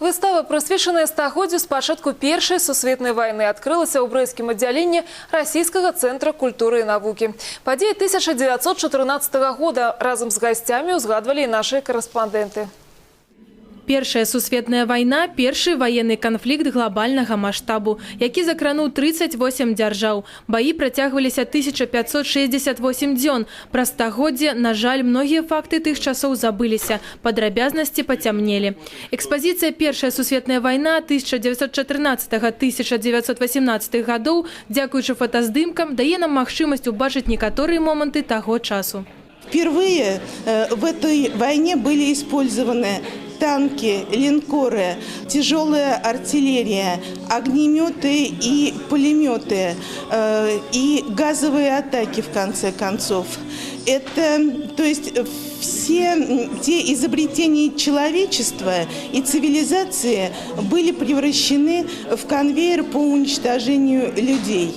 Выстава, прысвечаная стагоддзю з пачатку першай сусветнай вайны, адкрылася ў брэйскім аддзяленні расійскага цэнтра культуры і навукі. Падзеі 1914 года разам з гасцямі ўзгадвалі і нашыя карэспандэнты. Першая сусветная вайна – першы военный канфлікт глобальнага маштабу, які закрануў 38 дзяржаў. Баі працягваліся 1568 дзён. Пра стагоддзе, на жаль, многія факты тых часоў забыліся, падрабязнасці пацямнелі. Экспазіцыя «Першая сусветная вайна» 1914-1918 гадоў, дзякуючы фотаздымкам, дае нам магчымасць убачыць некаторыя моманты таго часу. Впервые э, в этой войне были использованы танки, линкоры, тяжелая артиллерия, огнеметы и пулеметы, э, и газовые атаки в конце концов. Это, то есть все те изобретения человечества и цивилизации были превращены в конвейер по уничтожению людей.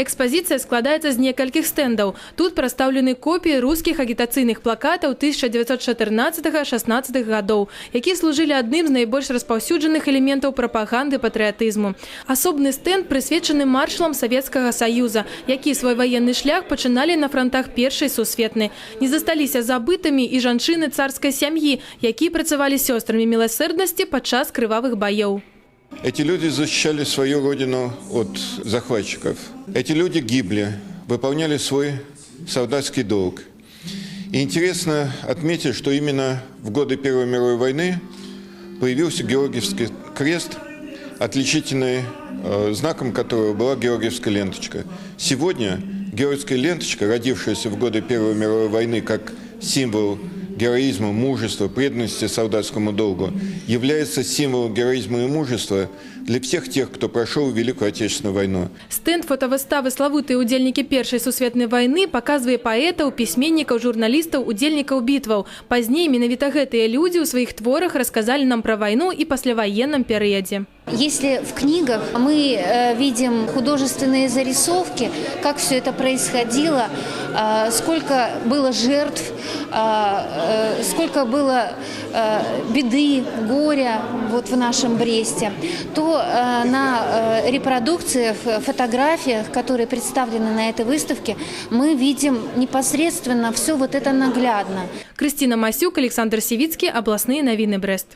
Экспазіцыя складаецца з некалькіх стэндаў. Тут прадстаўлены копіі рускіх агітацыйных плакатаў 1914-16 гадоў, якія служылі адным з найбольш распаўсюджаных элементаў прапаганды патрыятызму. Асобны стэнд прысвечаны маршалам Савецкага Саюза, які свой ваенны шлях пачыналі на франтах першай сусветнай. Не засталіся забытымі і жанчыны царскай сям'і, якія працавалі сёстрамі міласэрднасці падчас крывавых баёў. Эти люди защищали свою родину от захватчиков. Эти люди гибли, выполняли свой солдатский долг. И интересно отметить, что именно в годы Первой мировой войны появился Георгиевский крест, отличительный э, знаком которого была Георгиевская ленточка. Сегодня Георгиевская ленточка, родившаяся в годы Первой мировой войны как символ героизма, мужества, преданности солдатскому долгу, является символом героизма и мужества для всех тех, кто прошел Великую Отечественную войну. Стэнд фотавыставы славутыя удзельнікі першай сусветнай вайны паказвае паэтаў, пісьменнікаў, журналістаў, удзельнікаў бітваў. Пазней менавіта гэтыя людзі ў сваіх творах расказалі нам пра вайну і пасляваенным перыядзе. Если в книгах мы э, видим художественные зарисовки, как все это происходило, э, сколько было жертв, э, э, сколько было э, беды, горя вот в нашем Бресте, то э, на э, репродукциях, э, фотографиях, которые представлены на этой выставке, мы видим непосредственно все вот это наглядно. Крысціна Масюк, Александр Сівіцкі, абласныя навіны Брест.